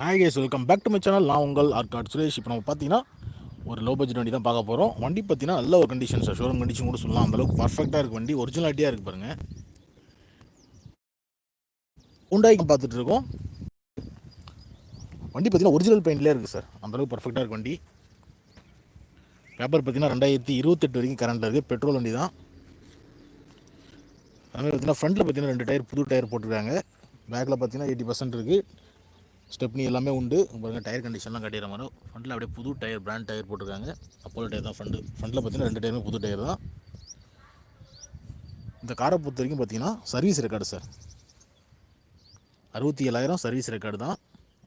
Hi guys welcome back to my channel நான் உங்கள் ஆர்காட் சுரேஷ் இப்போ நம்ம பார்த்தீங்கன்னா ஒரு லோ பட்ஜெட் வண்டி தான் பார்க்க போகிறோம் வண்டி பார்த்தீங்கன்னா நல்ல ஒரு கண்டிஷன் சார் ஷோரூம் கண்டிஷன் கூட சொல்லலாம். அந்தளவுக்கு பர்ஃபெக்டாக இருக்குது வண்டி. ஒரிஜினாலிட்டியாக இருக்குது பாருங்கள் உண்டாய்க்கு பார்த்துட்டு இருக்கோம். வண்டி பார்த்தீங்கன்னா ஒரிஜினல் பெயிண்ட்லேயே இருக்குது சார் அந்தளவுக்கு பர்ஃபெக்டாக இருக்குது வண்டி. பேப்பர் பார்த்தீங்கன்னா ரெண்டாயிரத்தி இருபத்தெட்டு வரைக்கும் கரண்டில் இருக்குது பெட்ரோல் வண்டி தான் அதுமாதிரி பார்த்தீங்கன்னா ஃப்ரண்ட்டில் பார்த்தீங்கன்னா ரெண்டு டயர் புது டயர் போட்டிருக்காங்க. பேக்கில் பார்த்தீங்கன்னா எயிட்டி பர்சன்ட் இருக்குது ஸ்டெப்னி எல்லாமே உண்டு. பாருங்கள் டயர் கண்டிஷன்லாம் கட்டிடுற மாதிரி. ஃப்ரண்ட்டில் அப்படியே புது டயர் பிராண்ட் டயர் போட்டிருக்காங்க. அப்போலோ டயர் தான் ஃப்ரண்ட் ஃப்ரண்ட்டில் பார்த்தீங்கன்னா ரெண்டு டயருமே புது டயர் தான். இந்த காரை பொறுத்த வரைக்கும் பார்த்தீங்கன்னா சர்வீஸ் ரெக்கார்டு சார் அறுபத்தி ஏழாயிரம் சர்வீஸ் ரெக்கார்டு தான்.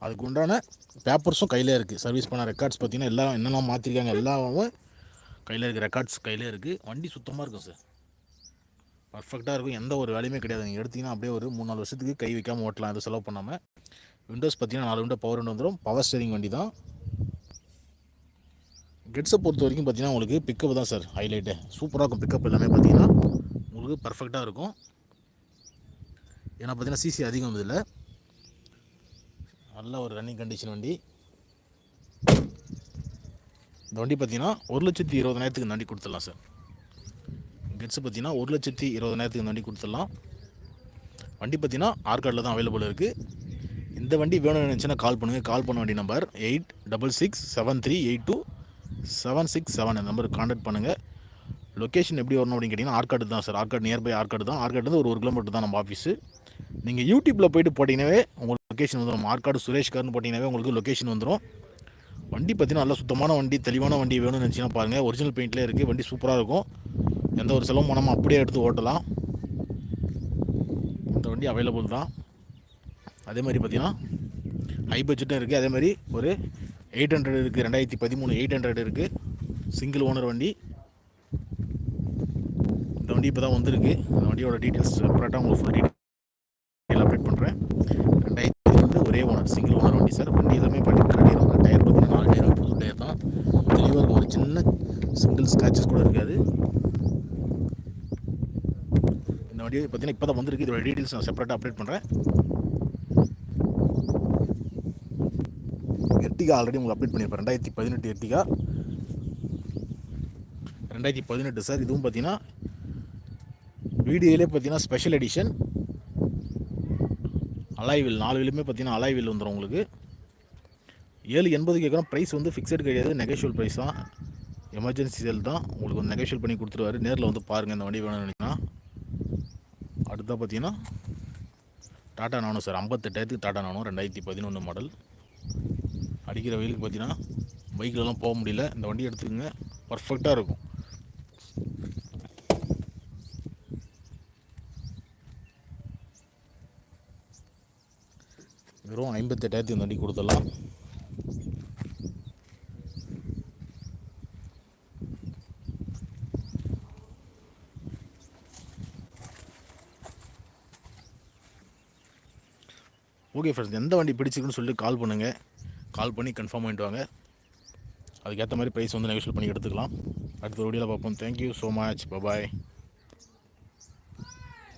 அதுக்கு உண்டான பேப்பர்ஸும் கையிலே இருக்குது சர்வீஸ் பண்ண ரெக்கார்ட்ஸ் பார்த்தீங்கன்னா எல்லாம் என்னெல்லாம் மாற்றிருக்காங்க எல்லாமே கையில் இருக்குது ரெக்கார்ட்ஸ் கையிலே இருக்குது வண்டி சுத்தமாக இருக்கும் சார் பர்ஃபெக்டாக இருக்கும். எந்த ஒரு வேலையுமே கிடையாது. நீங்கள் எடுத்திங்கன்னா அப்படியே ஒரு மூணு நாலு வருஷத்துக்கு கை வைக்காமல் ஓட்டலாம். எதுவும் செலவு பண்ணாமல் விண்டோஸ் பார்த்தீங்கன்னா நாலு விண்டோ பவர் விண்டோ வந்துடும் பவர் ஸ்டேரிங் வண்டி தான் கெட்ஸை பொறுத்த வரைக்கும் பார்த்தீங்கன்னா உங்களுக்கு பிக்கப் தான் சார் ஹைலைட்டு சூப்பராக இருக்கும் பிக்கப் எல்லாமே பார்த்தீங்கன்னா. உங்களுக்கு பர்ஃபெக்டாக இருக்கும். ஏன்னா பார்த்தீங்கன்னா சிசி அதிகம் இதில் நல்ல ஒரு ரன்னிங் கண்டிஷன் வண்டி. இந்த வண்டி பார்த்தீங்கன்னா ஒரு லட்சத்தி இருபதனாயிரத்துக்கு இந்த வண்டி கொடுத்துடலாம் சார் கெட்ஸு பார்த்தீங்கன்னா ஒரு லட்சத்தி இருபதனாயிரத்துக்கு இந்த வண்டி கொடுத்துடலாம். வண்டி பார்த்தீங்கன்னா ஆர்காடில் தான் அவைலபிள் இருக்குது இந்த வண்டி வேணும்னு நினச்சின்னா கால் பண்ணுங்கள் கால் பண்ண வேண்டிய number eight double six seven three eight two seven six seven இந்த நம்பருக்கு காண்டாக்ட் பண்ணுங்கள் லொக்கேஷன் எப்படி வரணும் அப்படின்னு கேட்டிங்கன்னா ஆர்காடு தான் சார் ஆர்காடு நியர்பை ஆர்காடு தான். ஆர்காடு ஒரு ஒரு கிலோமீட்டர் தான் நம்ம ஆஃபீஸு நீங்கள் யூடியூப்பில் போயிட்டு போட்டிங்கனாவே உங்களுக்கு லொக்கேஷன் வந்துடும் ஆர்காடு சுரேஷ்கார்னு போட்டிங்கனாவே உங்களுக்கு லொக்கேஷன் வந்துடும் வண்டி பார்த்தீங்கன்னா நல்லா சுத்தமான வண்டி தெளிவான வண்டி வேணும்னு நினச்சிங்கன்னா பாருங்கள் ஒரிஜினல் பெயிண்ட்லேயே இருக்குது வண்டி சூப்பராக இருக்கும். எந்த ஒரு செலவும் பண்ணாமல் அப்படியே எடுத்து ஓட்டலாம். அந்த வண்டி அவைலபிள் தான். அதே மாதிரி பார்த்தீங்கன்னா ஹை பட்ஜெட்டும் இருக்குது அதே மாதிரி ஒரு எயிட் ஹண்ட்ரட் இருக்குது ரெண்டாயிரத்தி பதிமூணு எயிட் ஹண்ட்ரட் இருக்குது சிங்கிள் ஓனர் வண்டி. இந்த வண்டி இப்போ தான் வந்திருக்கு. அந்த வண்டியோட டீட்டெயில்ஸ் செப்பரேட்டாக உங்களுக்கு ஃபுல் டீட்டெயில் அப்டேட் பண்ணுறேன் ரெண்டாயிரத்தி வந்து ஒரே ஓனர் சிங்கிள் ஓனர் வண்டி சார் வண்டி எல்லாமே பண்ணி காட்டிடுவாங்க டயர் பார்த்தீங்கன்னா நாலு டயர் புது டயர் தான். தெளிவாக இருக்கும். ஒரு சின்ன சிங்கிள் ஸ்க்ராச்சஸ் கூட இருக்காது. இந்த வண்டி பார்த்தீங்கன்னா இப்போ தான் வந்திருக்கு. இதோட டீட்டெயில்ஸ் நான் செப்பரேட்டாக அப்டேட் பண்ணுறேன் எர்டிகா ஆல்ரெடி உங்களுக்கு அப்டேட் பண்ணியிருப்பேன். ரெண்டாயிரத்தி பதினெட்டு எர்டிகா ரெண்டாயிரத்தி பதினெட்டு சார் இதுவும் பார்த்தீங்கன்னா வீடியோலே பார்த்தீங்கன்னா ஸ்பெஷல் எடிஷன் அலாய்வில் நாலு வீலுமே பார்த்தீங்கன்னா அலாய்வில் வந்துடும் உங்களுக்கு. ஏழு எண்பது கேட்குறோம் ப்ரைஸ் வந்து ஃபிக்ஸட் கிடையாது. நெகோஷியல் ப்ரைஸ் தான். எமர்ஜென்சி சேல் தான். உங்களுக்கு வந்து நெகோஷியல் பண்ணி கொடுத்துருவாரு. நேரில் வந்து பாருங்கள் இந்த வண்டி வேணும்னு நினைக்கிறேன். அடுத்தா பார்த்தீங்கன்னா டாட்டா நானும் சார் ஐம்பத்தெட்டாயிரத்துக்கு டாட்டா நானும் ரெண்டாயிரத்தி பதினொன்று மாடல் அடிக்கிற வெயிலுக்கு பார்த்தீங்கன்னா பைக்கிலலாம் போக முடியல. இந்த வண்டி எடுத்துக்கோங்க. பர்ஃபெக்டாக இருக்கும். வெறும் ஐம்பத்தெட்டாயிரத்தி இந்த வண்டி கொடுத்துடலாம். ஓகே ஃப்ரெண்ட்ஸ் எந்த வண்டி பிடிச்சிருக்குன்னு சொல்லி கால் பண்ணுங்கள் கால் பண்ணி கன்ஃபார்ம் பண்ணிட்டு வாங்க. அதுக்கேற்ற மாதிரி ப்ரைஸ் வந்து நெகோஷியல் பண்ணி எடுத்துக்கலாம். அடுத்த வீடியோவில் பார்ப்போம். Thank you so much bye bye